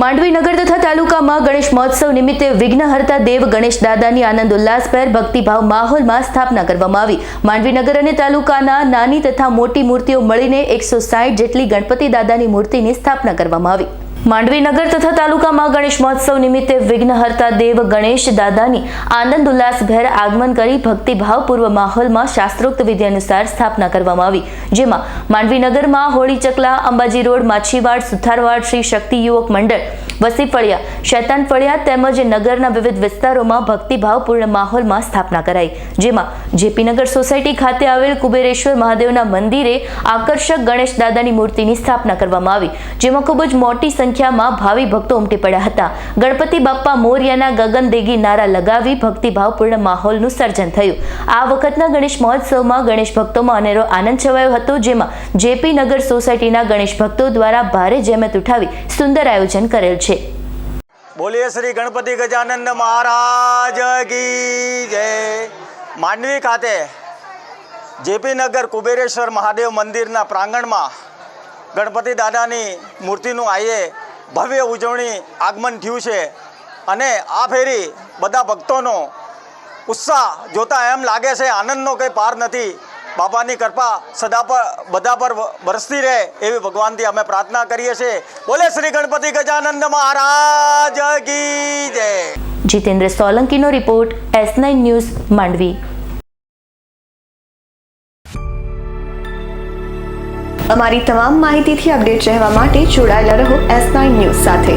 માંડવી નગર તથા તાલુકામાં ગણેશ મહોત્સવ નિમિત્તે વિઘ્નહર્તા દેવ ગણેશ દાદાની આનંદ ઉલ્લાસભેર ભક્તિભાવ માહોલમાં સ્થાપના કરવામાં આવી. માંડવી નગર અને તાલુકાના નાની તથા મોટી મૂર્તિઓ મળીને એકસો જેટલી ગણપતિ દાદાની મૂર્તિની સ્થાપના કરવામાં આવી. માંડવી નગર તથા તાલુકામાં ગણેશ મહોત્સવ નિમિત્તે વિઘ્નહર્તા દેવ ગણેશ દાદાની આનંદ ઉલ્લાસભેર આગમન કરી ભક્તિભાવપૂર્વ માહોલમાં શાસ્ત્રોક્ત વિધિ અનુસાર સ્થાપના કરવામાં આવી, જેમાં માંડવી નગરમાં હોળી ચકલા, અંબાજી રોડ, માછીવાડ, સુથારવાડ, શ્રી શક્તિ યુવક મંડળ વસી ફળિયા શૈતાન ફળિયા તેમજ નગરના વિવિધ વિસ્તારોમાં ભક્તિભાવપૂર્ણ માહોલમાં સ્થાપના કરાઈ. જેમાં જેપીનગર સોસાયટી ખાતે આવેલ કુબેરેશ્વર મહાદેવના મંદિરે આકર્ષક ગણેશ દાદાની મૂર્તિની સ્થાપના કરવામાં આવી, જેમાં ખૂબ જ મોટી સંખ્યામાં ભાવિ ભક્તો ઉમટી પડ્યા હતા. ગણપતિ બાપ્પા મોર્યાના ગગનદેગી નારા લગાવી ભક્તિભાવપૂર્ણ માહોલનું સર્જન થયું. આ વખતના ગણેશ મહોત્સવમાં ગણેશ ભક્તોમાં અનેરો આનંદ છવાયો હતો, જેમાં જેપી નગર સોસાયટીના ગણેશ ભક્તો દ્વારા ભારે જહેમત ઉઠાવી સુંદર આયોજન કરેલ છે. બોલીએ શ્રી ગણપતિ ગજાનંદ મહારાજ કી જય. માંડવી ખાતે જેપી નગર કુબેરેશ્વર મહાદેવ મંદિરના પ્રાંગણમાં ગણપતિ દાદાની મૂર્તિનું આઈએ ભવ્ય ઉજવણી આગમન થયું છે અને આ ફેરી બધા ભક્તોનો ઉત્સાહ જોતા એમ લાગે છે આનંદનો કંઈ પાર નથી. બાપાની કૃપા સદા પર બધા પર વરસતી રહે એવી ભગવાનથી અમે પ્રાર્થના કરીએ છીએ. બોલે શ્રી ગણપતિ ગજાનંદ મહારાજ કી જય. Jitendra સોલંકીનો report S nine news Mandvi. અમારી તમામ માહિતીથી અપડેટ રહેવા માટે જોડાયેલા રહો એસ નાઇન ન્યૂઝ સાથે.